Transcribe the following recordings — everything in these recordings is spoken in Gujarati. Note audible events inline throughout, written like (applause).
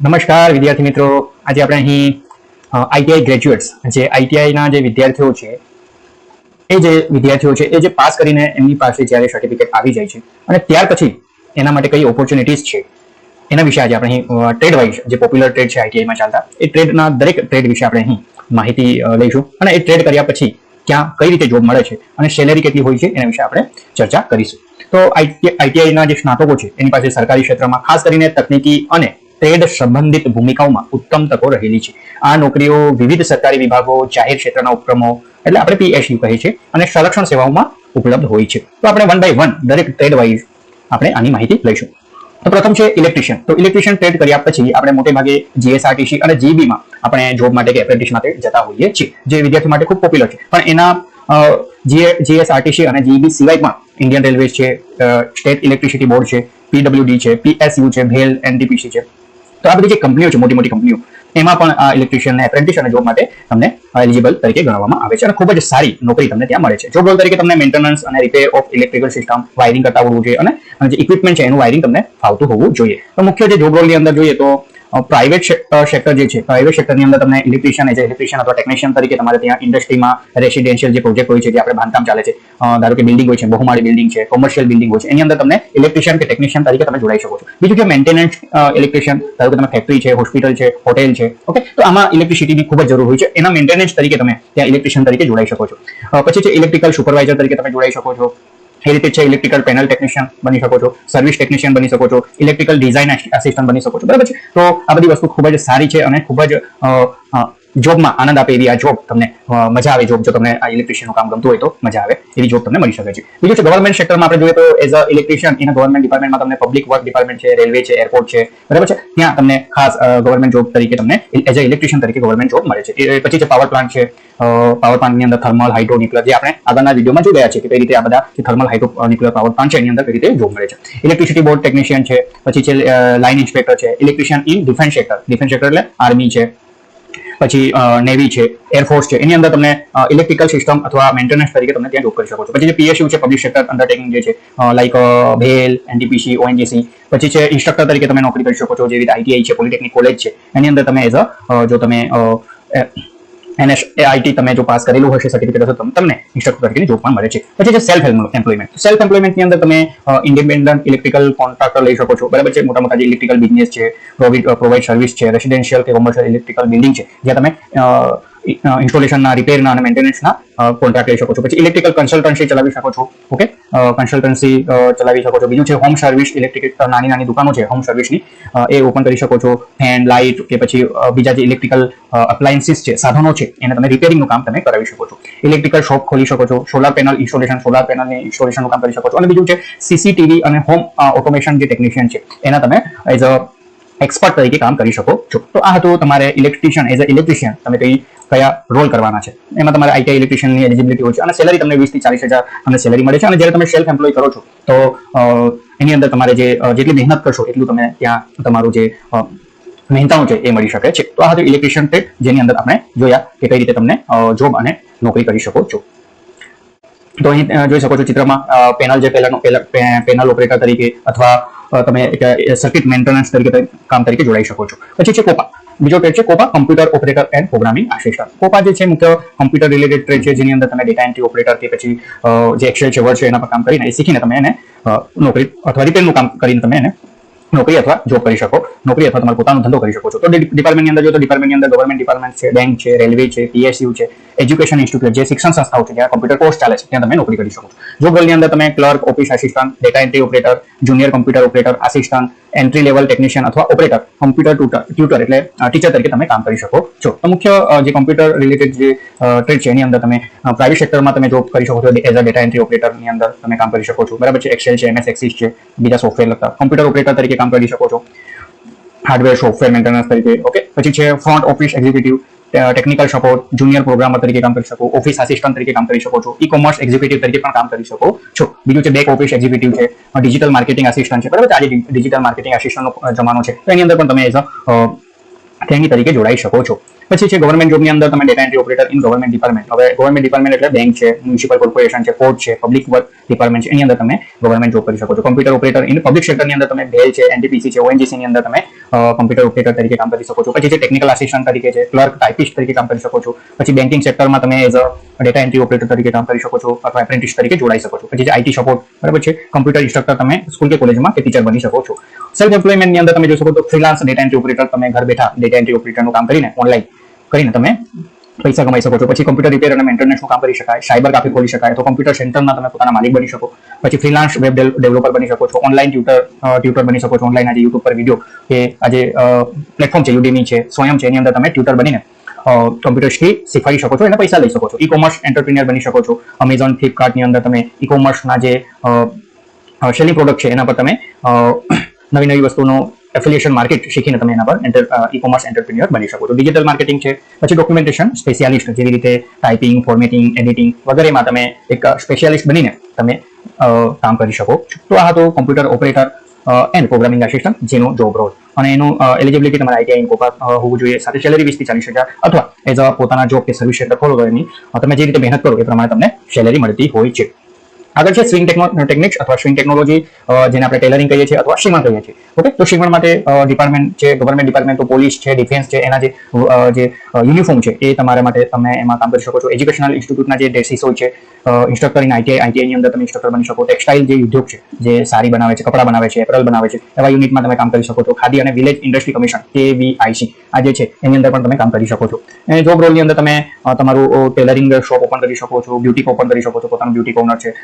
નમસ્કાર, વિદ્યાર્થી મિત્રો. આજે આપણે અહીં આઈટીઆઈ ગ્રેજ્યુએટ્સ જે આઈટીઆઈના જે વિદ્યાર્થીઓ છે, એ જે વિદ્યાર્થીઓ છે, એ જે પાસ કરીને એમની પાસે જ્યારે સર્ટિફિકેટ આવી જાય છે, અને ત્યાર પછી એના માટે કઈ ઓપોર્ચ્યુનિટીઝ છે, એના વિશે આજે આપણે અહીં ટ્રેડ વાઇઝ જે પોપ્યુલર ટ્રેડ છે આઈટીઆઈમાં ચાલતા, એ ટ્રેડના દરેક ટ્રેડ વિશે આપણે અહીં માહિતી લઈશું. અને એ ટ્રેડ કર્યા પછી ક્યાં, કઈ રીતે જોબ મળે છે, અને સેલેરી કેટલી હોય છે, એના વિશે આપણે ચર્ચા કરીશું. તો આઈટીઆઈના જે સ્નાતકો છે, એની પાસે સરકારી ક્ષેત્રમાં, ખાસ કરીને તકનીકી અને ટ્રેડ સંબંધિત ભૂમિકાઓમાં ઉત્તમ તકો રહેલી છે. આ નોકરીઓ વિવિધ સરકારી વિભાગો, જાહેર ક્ષેત્રના ઉપક્રમો, એટલે આપણે પીએસયુ કહીએ છીએ અને સંરક્ષણ સેવાઓમાં ઉપલબ્ધ હોય છે. તો આપણે વન બાય વન દરેક ટ્રેડ વાઇઝ આપણે આની માહિતી લઈશું. તો પ્રથમ છે ઇલેક્ટ્રિશિયન તો ઇલેક્ટ્રિશિયન ટ્રેડ કર્યા પછી આપણે મોટે ભાગે જીએસઆરટીસી અને જીબીમાં આપણે જોબ માટે કે એપ્રેન્ટિસ માટે જતા હોઈએ છીએ, જે વિદ્યાર્થી માટે ખૂબ પોપ્યુલર છે. પણ એના જીએસઆરટીસી અને જીબી સિવાય પણ ઇન્ડિયન રેલવે છે સ્ટેટ ઇલેક્ટ્રિસિટી બોર્ડ છે પીડબ્લ્યુડી છે પીએસયુ છે ભેલ એનટીપીસી છે. તો આ બધી જે કંપનીઓ છે મોટી મોટી કંપનીઓ, એમાં પણ આ ઇલેક્ટ્રિશિયન એપ્રેન્ટિસ જોબ માટે તમને એલિજિબલ તરીકે ગણવામાં આવે છે અને ખૂબ જ સારી નોકરી તમને ત્યાં મળે છે. જોબ રોલ તરીકે તમને મેન્ટેનન્સ અને repair of electrical system wiring કરતા હોવું જોઈએ અને જે ઇક્વિપમેન્ટ છે, એનું વાયરિંગ તમને ફાવતું હોવું જોઈએ. તો મુખ્ય જે જોબ રોલની અંદર જોઈએ તો પ્રાઇવેટ સેક્ટર જે છે પ્રાઇવેટ સેક્ટરની અંદર તમને ઇલેક્ટ્રિશિયન છે ઇલેક્ટ્રિશિયન અથવા ટેકનિશિયન તરીકે તમારે ત્યાં ઇન્ડસ્ટ્રીમાં રેસિડેન્શિયલ જે પ્રોજેક્ટ હોય છે, જે આપણે બાંધકામ ચાલે છે ધારો કે બિલ્ડિંગ હોય છે, બહુમાળી બિલ્ડિંગ છે કોમર્શિયલ બિલ્ડિંગ હોય છે, એની અંદર તમને ઇલેક્ટ્રિશિયન કે ટેકનિશિયન તરીકે તમે જોડાઈ શકો છો. બીજું કે મેન્ટેનન્સ ઇલેક્ટ્રિશિયન ધારો કે તમે ફેક્ટરી છે હોસ્પિટલ છે હોટેલ છે ઓકે તો આમાં ઇલેક્ટ્રિસિટીની ખૂબ જ જરૂર હોય છે. એના મેન્ટેનન્સ તરીકે તમે ત્યાં ઇલેક્ટ્રિશિયન તરીકે જોડાઈ શકો છો. પછી છે ઇલેક્ટ્રિકલ સુપરવાઇઝર તરીકે તમે જોડાઈ શકો છો. એ રીતે છે ઇલેક્ટ્રિકલ પેનલ ટેકનિશિયન બની શકો છો સર્વિસ ટેકનિશિયન બની શકો છો ઇલેક્ટ્રિકલ ડિઝાઇન આસિસ્ટન્ટ બની શકો છો, બરાબર છે? તો આ બધી વસ્તુ ખૂબ જ સારી છે અને ખૂબ જ જોબમાં આનંદ આપે એવી આ જોબ તમને મજા આવે જોબ જો તમને આ ઇલેક્ટ્રિશિયનનું કામ ગમતું હોય તો મજા આવે, એવી જોબ તમને મળી શકે છે. બીજું છે ગવર્મેન્ટ સેક્ટરમાં આપણે જોઈએ તો એઝ અ ઇલેક્ટ્રિશિયન એના ગવર્મેન્ટ ડિપાર્ટમેન્ટમાં તમને પબ્લિક વર્ક ડિપાર્ટમેન્ટ છે રેલવે છે એરપોર્ટ છે, બરાબર છે? ત્યાં તમને ખાસ ગવર્મેન્ટ જોબ તરીકે તમને એઝ અ ઇલેક્ટ્રિશિયન તરીકે ગવર્મેન્ટ જોબ મળે છે. પછી છે પાવર પ્લાન્ટ છે. પાવર પ્લાન્ટની અંદર થર્મલ હાઇડ્રો ન્યુક્લિયર જે આપણે આગળના વિડીયોમાં જોઈ ગયા છે કે કઈ રીતે આ બધા thermal hydro nuclear power plant છે, એની અંદર કઈ રીતે જોબ મળે છે. ઇલેક્ટ્રિસિટી બોર્ડ ટેકનિશિયન છે, પછી છે લાઇન ઇન્સ્પેક્ટર છે. Electrician in defence sector defence sector એટલે આર્મી છે. પછી નેવી છે એરફોર્સ છે, એની અંદર તમને ઇલેક્ટ્રિકલ સિસ્ટમ અથવા મેન્ટેનન્સ તરીકે તમે ત્યાં જોબ કરી શકો છો. પછી જે પીએસયુ છે પબ્લિક સેક્ટર અંડરટેકિંગ જે છે લાઈક ભેલ એનટીપીસી ઓએનજીસી પછી છે ઇન્સ્ટ્રક્ટર તરીકે તમે નોકરી કરી શકો છો, જેવી રીતે આઈટીઆઈ છે પોલિટેકનિક કોલેજ છે, એની અંદર તમે એઝ અ, જો તમે એનએસ આઈટી તમે જો પાસ કરેલું હશે સર્ટિફિકેટ હશે તમને ઇન્સ્ટ્રક્ટર તરીકેની જોબ પણ મળે છે. પછી છે સેલ્ફ એમ્પ્લોયમેન્ટ સેલ્ફ એમ્પ્લોયમેન્ટની અંદર તમે ઇન્ડિપેન્ડન્ટ ઇલેક્ટ્રિકલ કોન્ટ્રાક્ટર લઈ શકો છો. બરાબર છે? મોટા મોટા જે ઇલેક્ટ્રિકલ બિઝનેસ છે પ્રોવાઈડ સર્વિસ છે રેસિડેન્શિયલ કે કોમર્શિયલ ઇલેક્ટ્રિકલ બિલ્ડિંગ છે, જ્યાં તમે ઇન્સ્ટોલેશનના રિપેરના અને મેન્ટેનન્સના કોન્ટ્રાક્ટ લઈ શકો છો. પછી ઇલેક્ટ્રિકલ કન્સલ્ટન્સી ચલાવી શકો છો ઓકે કન્સલ્ટન્સી ચલાવી શકો છો. બીજું છે હોમ સર્વિસ ઇલેક્ટ્રિક નાની નાની દુકાનો છે હોમ સર્વિસની એ ઓપન કરી શકો છો. ફેન લાઇટ કે પછી બીજા જે ઇલેક્ટ્રિકલ અપ્લાયન્સીસ છે, સાધનો છે, એને તમે રિપેરિંગનું કામ તમે કરાવી શકો છો. ઇલેક્ટ્રિકલ શોપ ખોલી શકો છો સોલાર પેનલ ઇન્સ્ટોલેશન સોલાર પેનલની ઇન્સ્ટોલેશનનું કામ કરી શકો છો. અને બીજું છે સીસીટીવી અને હોમ ઓટોમેશન જે ટેકનિશિયન છે, એના તમે એઝ અ એક્સપર્ટ તરીકે કામ કરી શકો છો. તો આ હતું તમારે ઇલેક્ટ્રિશિયન એઝ અ ઇલેક્ટ્રિશિયન તમે કઈ, કયા રોલ કરવાના છે. એમાં તમારે આઈટીઆઈ ઇલેક્ટ્રિશિયનની એલિજિબિલિટી હોય છે અને સેલરી તમને વીસથી ચાલીસ હજાર તમને સેલરી મળે છે અને જ્યારે તમે સેલ્ફ એમ્પ્લોય કરો છો, તો એની અંદર તમારે જે જેટલી મહેનત કરશો એટલું તમે ત્યાં તમારું જે મહેનતાણું છે એ મળી શકે છે. તો આ હતું ઇલેક્ટ્રિશિયન ટ્રેડ જેની અંદર આપણે જોયા કે કઈ રીતે તમને જોબ અને નોકરી કરી શકો છો. તો અહીં જોઈ શકો છો ચિત્રમાં પેનલ જે પહેલાનો પેનલ ઓપરેટર તરીકે અથવા તમે સર્કિટ મેન્ટેનન્સ તરીકે કામ તરીકે જોડાઈ શકો છો. પછી છે કોપા. બીજો ટ્રેડ છે COPA, computer operator and programming assistant COPA જે છે મુખ્ય કમ્પ્યુટર રિલેટેડ ટ્રેડ છે, જેની અંદર તમે ડેટા એન્ટ્રી ઓપરેટર કે પછી જે એક્સેલ છે વર્ડ છે, એના પર કામ કરીને એ શીખીને તમે એને નોકરી અથવા રિપેરનું કામ કરીને તમે એને નોકરી અથવા જોબ કરી શકો. નોકરી અથવા તમારો પોતાનો ધંધો કરી શકો છો. તો ડિપાર્ટમેન્ટની અંદર જો તો ડિપાર્ટમેન્ટની અંદર ગવર્મેન્ટ ડિપાર્ટમેન્ટ છે બેંક છે રેલવે છે પીએસયુ છે એજ્યુકેશન ઇન્સ્ટિટ્યૂટ જે શિક્ષણ સંસ્થાઓ છે જ્યાં કમ્પ્યુટર કોર્સ ચાલે છે ત્યાં તમે નોકરી કરી શકો છો. જોબ રોલની અંદર તમે clerk office assistant data entry operator junior computer operator assistant entry level technician અથવા ઓપરેટર કમ્પ્યુટર ટ્યુટર એટલે ટીચર તરીકે તમે કામ કરી શકો છો. તો મુખ્ય અ, જે કમ્પ્યુટર રિલેટેડ જે ટ્રેડ છે એની અંદર તમે પ્રાઇવેટ સેક્ટરમાં તમે જોબ કરી શકો છો. એઝ અ ડેટા એન્ટ્રી ઓપરેટરની અંદર તમે કામ કરી શકો છો. બરાબર છે એક્સેલ છે એમએસ એક્સિસ છે બીજા સોફ્ટવેર લગતા. કમ્પ્યુટર ઓપરેટર તરીકે કામ કરી શકો છો. હાર્ડવેર સોફ્ટવેર મેન્ટેનન્સ તરીકે ઓકે પછી છે front office executive technical support junior programmer તરીકે કામ કરી શકો ઓફિસ આસિસ્ટન્ટ તરીકે કામ કરી શકો છો ઈ કોમર્સ એક્ઝિક્યુટિવ તરીકે પણ કામ કરી શકો છો. બીજું છે બેક ઓફિસ એક્ઝિક્યુટિવ છે ડિજિટલ માર્કેટિંગ આસિસ્ટન્ટ છે, બરાબર આજે ડિજિટલ માર્કેટિંગ આસિસ્ટન્ટનો જમાનો છે. એની અંદર પણ તમે એઝ અ ટ્રેની તરીકે જોડાઈ શકો છો. પછી છે ગવર્મેન્ટ જોબની અંદર તમે data entry operator in government department હવે ગવર્મેન્ટ ડિપાર્ટમેન્ટ એટલે બેંક છે મ્યુનિસિપલ કોર્પોરેશન છે કોર્ટ છે પબ્લિક વર્ક ડિપાર્ટમેન્ટ છે, એની અંદર તમે ગવર્મેન્ટ જોબ કરી શકો છો. કોમ્પ્યુટર ઓપરેટર ઇન પબ્લિક સેક્ટરની અંદર તમે બેલ છે એનટીપીસી છે ઓએનજીસી ની અંદર તમે કોમ્પ્યુટર ઓપરેટર તરીકે કામ કરી શકો છો. પછી છે ટેકનિકલ આસિસ્ટન્ટ તરીકે છે ક્લર્ક ટાઇપિસ્ટ તરીકે કામ કરી શકો છો. પછી બેન્કિંગ સેક્ટરમાં તમે as a data entry operator તરીકે કામ કરી શકો છો, અથવા એપ્રેન્ટિસ તરીકે જોડાઈ શકો છો. પછી જે આઈટી સપોર્ટ બરાબર છે? કોમ્પ્યુટર ઇન્સ્ટ્રક્ટર તમે સ્કૂલ કે કોલેજમાં કે ટીચર બની શકો છો. સેલ્ફ એમ્પ્લોયમેન્ટની અંદર તમે જોઈ શકો તો ફ્રીલાન્સ ડેટા એન્ટ્રી ઓપરેટર તમે ઘર બેઠા ડેટા એન્ટ્રી ઓપરેટરનું કામ કરીને ઓનલાઈન કરીને તમે પૈસા કમાઈ શકો છો. પછી કોમ્પ્યુટર રિપેર અને મેન્ટેનન્સનું કામ કરી શકાય સાયબર કાફે ખોલી શકાય, તો કોમ્પ્યુટર સેન્ટરના તમે પોતાના માલિક બની શકો. પછી ફ્રીલાન્સ વેબ ડેવલપર બની શકો છો ઓનલાઈન ટ્યુટર ટ્યુટર બની શકો છો. ઓનલાઈન આજે યુટ્યુબ પર વીડિયો કે આજે પ્લેટફોર્મ છે યુડીમી છે સ્વયં છે, એની અંદર તમે ટ્યુટર બનીને કોમ્પ્યુટર સ્કિલ શીખવાડી શકો છો અને પૈસા લઈ શકો છો. ઈ કોમર્સ એન્ટરપ્રિન્યર બની શકો છો. અમેઝોન ફ્લિપકાર્ટની અંદર તમે ઈ કોમર્સના જે સેલિંગ પ્રોડક્ટ છે, એના પર તમે નવી નવી વસ્તુનો એફિલિએશન માર્કેટ શીખીને તમે એના પર ઈ કોમર્સ એન્ટરપ્રિન્યોર બની શકો. છો ડિજિટલ માર્કેટિંગ છે, પછી ડોક્યુમેન્ટેશન સ્પેશિયાલિસ્ટ જેવી રીતે ટાઈપિંગ ફોર્મેટિંગ એડિટિંગ વગેરેમાં તમે એક સ્પેશિયાલિસ્ટ બનીને તમે કામ કરી શકો. તો આ હતો computer operator and programming assistant જેનો જોબ રોલ અને એનું એલિજિબિલિટી તમારે આઈટીઆઈ ઇન્કોપાસ હોવું જોઈએ. સાથે સેલેરી વીસથી ચાલીસ હજાર અથવા એઝ અ પોતાના જોબ કે સર્વિસ સેન્ટર ખોલો તો એની તમે જે રીતે મહેનત કરો એ પ્રમાણે તમને સેલેરી મળતી હોય છે. આગળ છે સ્વિંગ ટેકનિક્સ અથવા સ્વિંગ ટેકનોલોજી જેને આપણે ટેલરિંગ કહીએ છીએ અથવા શિવણ કહીએ છીએ. ઓકે તો શિવણ માટે ડિપાર્ટમેન્ટ છે ગવર્મેન્ટ ડિપાર્ટમેન્ટ પોલીસ છે ડિફેન્સ છે, એના જે જે યુનિફોર્મ છે, એ તમારા માટે તમે એમાં કામ કરી શકો છો. એજ્યુકેશનલ ઇન્સ્ટિટ્યૂટના જે ડ્રેસીસ હોય છે ઇન્સ્ટ્રક્ટર ઇન આઈટીઆઈ આઈટીઆઈની અંદર તમે ઇન્સ્ટ્રક્ટર બની શકો. ટેક્સટાઇલ જે ઉદ્યોગ છે, જે સારી બનાવે છે, કપડા બનાવે છે એપરલ બનાવે છે, એવા યુનિટમાં તમે કામ કરી શકો છો. ખાદી અને વિલેજ ઇન્ડસ્ટ્રી કમિશન કેવીઆઈસી આ જે છે, એની અંદર પણ તમે કામ કરી શકો છો. અને જોબ રોલની અંદર તમે તમારું ટેલરિંગ શોપ ઓપન કરી શકો છો બ્યુટી ઓપન કરી શકો છો, પોતાનું બ્યુટી કોર્નર છે.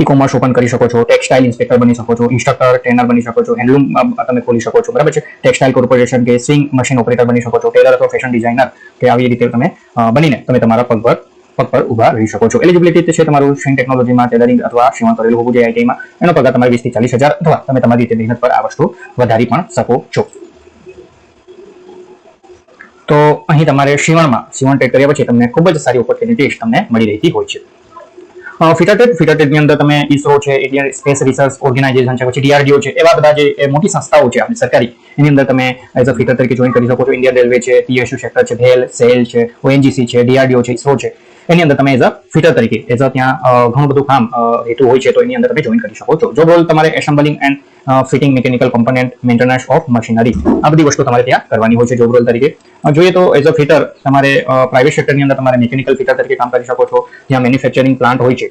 ઈ કોમર્સ ઓપન કરી શકો છો ટેક્સટાઇલ ઇન્સ્પેક્ટર બની શકો છો ઇન્સ્ટ્રક્ટર ટ્રેનર બની શકો છો હેન્ડલૂમ તમે ખોલી શકો છો, બરાબર છે? ટેક્સટાઇલ કોર્પોરેશન કે સ્વિંગ મશીન ઓપરેટર બની શકો છો ટેલર અથવા ફેશન ડિઝાઇનર કે આવી રીતે તમે બનીને તમે તમારા પગ પર પગ પર ઊભા રહી શકો છો. એલિજિબિલિટી છે તમારું સ્વિંગ ટેકનોલોજીમાં ટેલરિંગ અથવા સીવણ કરેલું હોવું જોઈએ આઈટીમાં એનો પગાર તમારે વીસથી ચાલીસ હજાર અથવા તમે તમારી રીતે મહેનત પર આ વસ્તુ વધારી પણ શકો છો. તો અહીં તમારે સીવણમાં સીવણ ટ્રેડ કર્યા પછી તમને ખૂબ જ સારી ઓપોર્ચ્યુનિટીઝ તમને મળી રહેતી હોય છે. ફિટરટેડ ફિટરટેડની અંદર તમે ઇસરો છે ઇન્ડિયન સ્પેસ રિસર્ચ ઓર્ગેનાઇઝેશન છે, પછી ડીઆરડીઓ છે, એવા બધા જે મોટી સંસ્થાઓ છે આપણી સરકારી. એની અંદર તમે એઝ અ ફિટર તરીકે જોઈન કરી શકો છો. ઇન્ડિયન રેલવે છે પીએસયુ સેક્ટર છે ભેલ સેલ છે ઓએનજીસી છે ડીઆરડીઓ છે ઇસરો છે. એની અંદર તમે એઝ અ ફિટર તરીકે એઝ અ ત્યાં ઘણું બધું કામ હેતુ હોય છે, તો એની અંદર તમે જોઈન કરી શકો છો. જો રોલ તમારે assembling and fitting mechanical component maintenance of machinery આ બધી વસ્તુ તમારે ત્યાં કરવાની હોય છે જોબ રોલ તરીકે. જોઈએ તો એઝ અ ફિટર તમારે પ્રાઇવેટ સેક્ટરની અંદર તમારે મિકેનિકલ ફિટર તરીકે કામ કરી શકો છો. જ્યાં મેન્યુફેક્ચરિંગ પ્લાન્ટ હોય છે.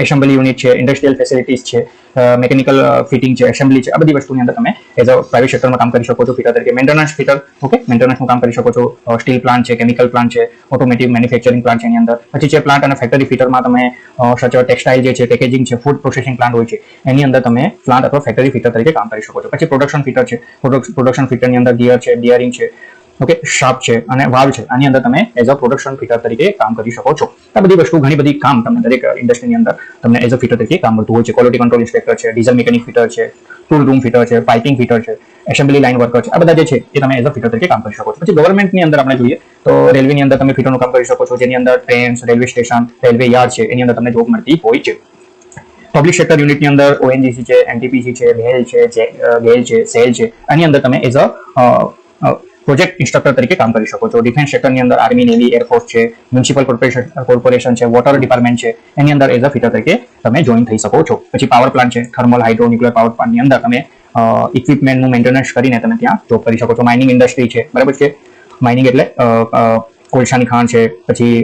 એસેમ્બલી યુનિટ છે ઇન્ડસ્ટ્રીયલ ફેસિલિટીઝ છે મેકેનિકલ ફિટિંગ છે એસેમ્બલી છે, આ બધી વસ્તુની અંદર તમે એઝ અ પ્રાઇવેટ સેક્ટરમાં કામ કરી શકો છો ફિટર તરીકે. મેન્ટેનન્સ ફિટર ઓકે મેન્ટેનન્સનું કામ કરી શકો છો. સ્ટીલ પ્લાન્ટ છે કેમિકલ પ્લાન્ટ છે ઓટોમેટિક મેન્યુફેક્ચરિંગ પ્લાન્ટ છે એની અંદર. પછી છે પ્લાન્ટ અને ફેક્ટરી ફિટરમાં તમે સચ ટેક્સટાઇલ જે છે પેકેજિંગ છે ફૂડ પ્રોસેસિંગ પ્લાન્ટ હોય છે, એની અંદર તમે પ્લાન્ટ અથવા ફેક્ટરી ફિટર તરીકે કામ કરી શકો છો. પછી પ્રોડક્શન ફિટર છે. પ્રોડક્શન ફિટરની અંદર ગિયર છે બિયરિંગ છે ઓકે શાર્પ છે અને વાવ છે. આની અંદર તમે એઝ અ પ્રોડક્શન ફિટર તરીકે કામ કરી શકો છો. આ બધી વસ્તુ, ઘણી બધી કામ તમને દરેક ઇન્ડસ્ટ્રીની અંદર તમને એઝ અ ફિટર તરીકે કામ મળતું હોય છે. ક્વોલિટી કંટ્રોલ ઇન્સ્પેક્ટર છે ડીઝલ મિકેનિક ફિટર છે ટૂલ રૂમ ફિટર છે પાઇપિંગ ફિટર છે એસેમ્બલી લાઇન વર્કર છે. આ બધા જે છે, એ તમે એઝ અ ફિટર તરીકે કામ કરી શકો છો. પછી ગવર્મેન્ટની અંદર આપણે જોઈએ, તો રેલવેની અંદર તમે ફિટરનું કામ કરી શકો છો. જેની અંદર trains railway station railway yard છે, એની અંદર તમને જોબ મળતી હોય છે. પબ્લિક સેક્ટર યુનિટની અંદર ઓએનજીસી છે એનટીપીસી છે ભેલ છે ગેલ છે સેલ છે. આની અંદર તમે એઝ અ પ્રોજેક્ટ ઇન્સ્ટ્રક્ટર તરીકે કામ કરી શકો છો. ડિફેન્સ સેક્ટરની અંદર આર્મી નેવી એરફોર્સ છે મ્યુનિસિપલ કોર્પોરેશન છે વોટર ડિપાર્ટમેન્ટ છે. એની અંદર એઝ અ ફિટર તરીકે તમે જોઈન થઈ શકો છો. પછી પાવર પ્લાન્ટ છે થર્મલ હાઇડ્રો ન્યુક્લિયર પાવર પ્લાન્ટની અંદર તમે ઇક્વિપમેન્ટનું મેન્ટેનન્સ કરીને તમે ત્યાં જોબ કરી શકો છો. માઇનિંગ ઇન્ડસ્ટ્રી છે, બરાબર છે? માઇનિંગ એટલે કોલસાની ખાણ છે, પછી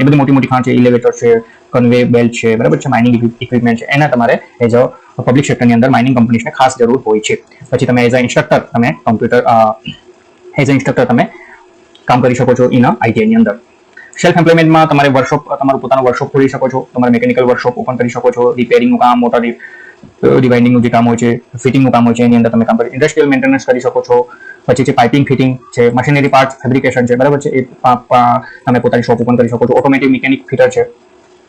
એ બધી મોટી મોટી ખાણ છે ઇલેવેટર છે કન્વે બેલ્ટ છે, બરાબર છે? માઇનિંગ ઇક્વિપમેન્ટ છે. એના તમારે એઝ અ પબ્લિક સેક્ટરની અંદર માઇનિંગ કંપનીઝને ખાસ જરૂર હોય છે. પછી તમે એઝ અ ઇન્સ્ટ્રક્ટર તમે કમ્પ્યુટર એઝ અ ઇન્સ્ટ્રક્ટર તમે કામ કરી શકો છો ઇન આઈટીઆઈની અંદર. સેલ્ફ એમ્પ્લોયમેન્ટમાં તમારે વર્કશોપ તમારું પોતાનું વર્કશોપ ખોલી શકો છો, તમારે મિકેનિકલ વર્કશોપ ઓપન કરી શકો છો રિપેરિંગનું કામ મોટર રિવાઇન્ડિંગનું જે કામ હોય છે ફિટિંગનું કામ હોય છે, એની અંદર તમે કામ કરી ઇન્ડસ્ટ્રીયલ મેન્ટેનન્સ કરી શકો છો, પછી છે પાઇપિંગ ફિટિંગ છે મશીનરી પાર્ટ ફેબ્રિકેશન છે, બરાબર છે? એ તમે પોતાની શોપ ઓપન કરી શકો છો. ઓટોમેટિક મિકેનિક ફિટર છે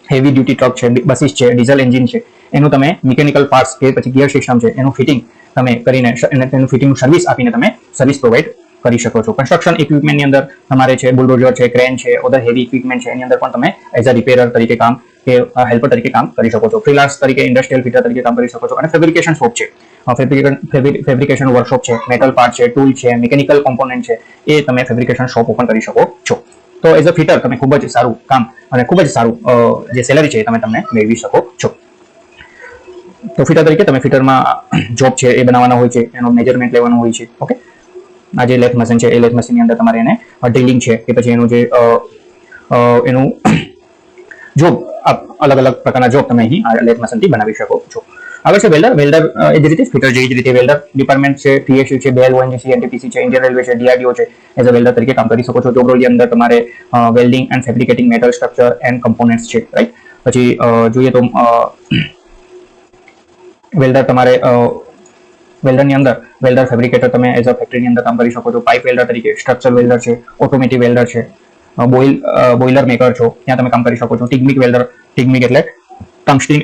હેવી ડ્યુટી ટ્રક છે બસીસ છે ડીઝલ એન્જિન છે, એનું તમે મિકેનિકલ પાર્ટ્સ કે પછી ગિયર સિસ્ટમ છે, એનું ફિટિંગ તમે કરીને એનું ફિટિંગ સર્વિસ આપીને તમે સર્વિસ પ્રોવાઈડ કરી શકો છો. કન્સ્ટ્રક્શન ઇક્વિપમેન્ટની અંદર તમારે છે બુલડોઝર છે ક્રેન છે ઓધર હેવી ઇક્વિપમેન્ટ છે, એની અંદર પણ તમે એઝ અ રિપેરર તરીકે કામ કે હેલ્પર તરીકે કામ કરી શકો છો. ફ્રીલાન્સ તરીકે ઇન્ડસ્ટ્રીયલ ફિટર તરીકે કામ કરી શકો છો. અને ફેબ્રિકેશન શોપ છે. ફેબ્રિકેશન વર્કશોપ છે મેટલ પાર્ટ છે ટૂલ છે મિકેનિકલ કોમ્પોનન્ટ છે, એ તમે ફેબ્રિકેશન શોપ ઓપન કરી શકો છો. તો એઝ અ ફિટર તમે ખૂબ જ સારું કામ અને ખૂબ જ સારું જે સેલરી છે એ તમે તમને મેળવી શકો છો. તો ફિટર તરીકે તમે ફિટરમાં જોબ છે એ બનાવવાના હોય છે, એનો મેજરમેન્ટ લેવાનું હોય છે. ઓકે આ જે લેથ મશીન છે, એ લેથ મશીનની અંદર તમારે એને ડ્રિલિંગ છે, કે પછી એનું જે એનું (coughs) જોબ અલગ અલગ પ્રકારના જોબ તમે અહીં આ લેથ મશીનથી બનાવી શકો છો. આગળ છે વેલ્ડર વેલ્ડર એ જ રીતે ફિટર જેવી જ રીતે વેલ્ડર ડિપાર્ટમેન્ટ છે પીએસયુ છે બેલ ઓએનજીસી એનટીપીસી છે ઇન્ડિયન રેલવે છે ડીઆરડીઓ છે એઝ અ વેલ્ડર તરીકે કામ કરી શકો છો. જોબરોલની અંદર તમારે welding and fabricating metal structure and components છે રાઈટ પછી જોઈએ તો વેલ્ડર (coughs) તમારે વેલ્ડરની અંદર, વેલ્ડર ફેબ્રિકેટર તમે એઝ અ ફેક્ટરીની અંદર કામ કરી શકો છો. પાઇપ વેલ્ડર તરીકે સ્ટ્રક્ચર વેલ્ડર છે ઓટોમેટિક વેલ્ડર છે બોઇલ બોઇલર મેકર છો, ત્યાં તમે કામ કરી શકો છો. TIG MIG welder, TIG MIG એટલે ટંગસ્ટીન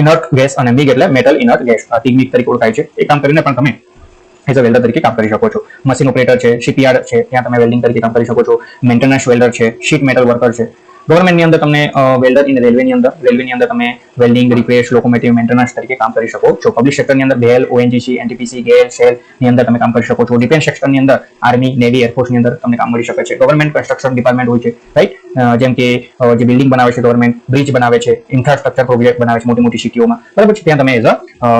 ઇનર્ટ ગેસ અને મિગ એટલે metal inert gas TIG MIG તરીકે ઓળખાય છે. એ કામ કરીને પણ તમે એઝ અ વેલ્ડર તરીકે કામ કરી શકો છો. મશીન ઓપરેટર છે શિપયાર્ડ છે, ત્યાં તમે વેલ્ડિંગ તરીકે કામ કરી શકો છો. મેન્ટેનન્સ વેલ્ડર છે શીટ મેટલ વર્કર છે. ગવર્મેન્ટની અંદર તમને વેલ્ડર ઇન રેલવેની અંદર રેલવેની અંદર તમે વેલ્ડિંગ રિપેર્સ લોકોમેટિવ મેન્ટેનન્સ તરીકે કામ કરી શકો. છો પબ્લિક સેક્ટરની અંદર બેલ ઓએનજીસી એનટીપીસી ગેલ શેલની અંદર તમે કામ કરી શકો છો. ડિફેન્સ સેક્ટરની અંદર આર્મી નેવી એરફોર્સની અંદર તમને કામ મળી શકે છે. ગવર્મેન્ટ કન્સ્ટ્રક્શન ડિપાર્ટમેન્ટ હોય છે રાઈટ જેમ કે જે બિલ્ડિંગ બનાવે છે ગવર્મેન્ટ બ્રિજ બનાવે છે ઇન્ફ્રાસ્ટ્રક્ચર પ્રોજેક્ટ બનાવે છે મોટી મોટી સિટીઓમાં. બરાબર છે? ત્યાં તમે એઝ અ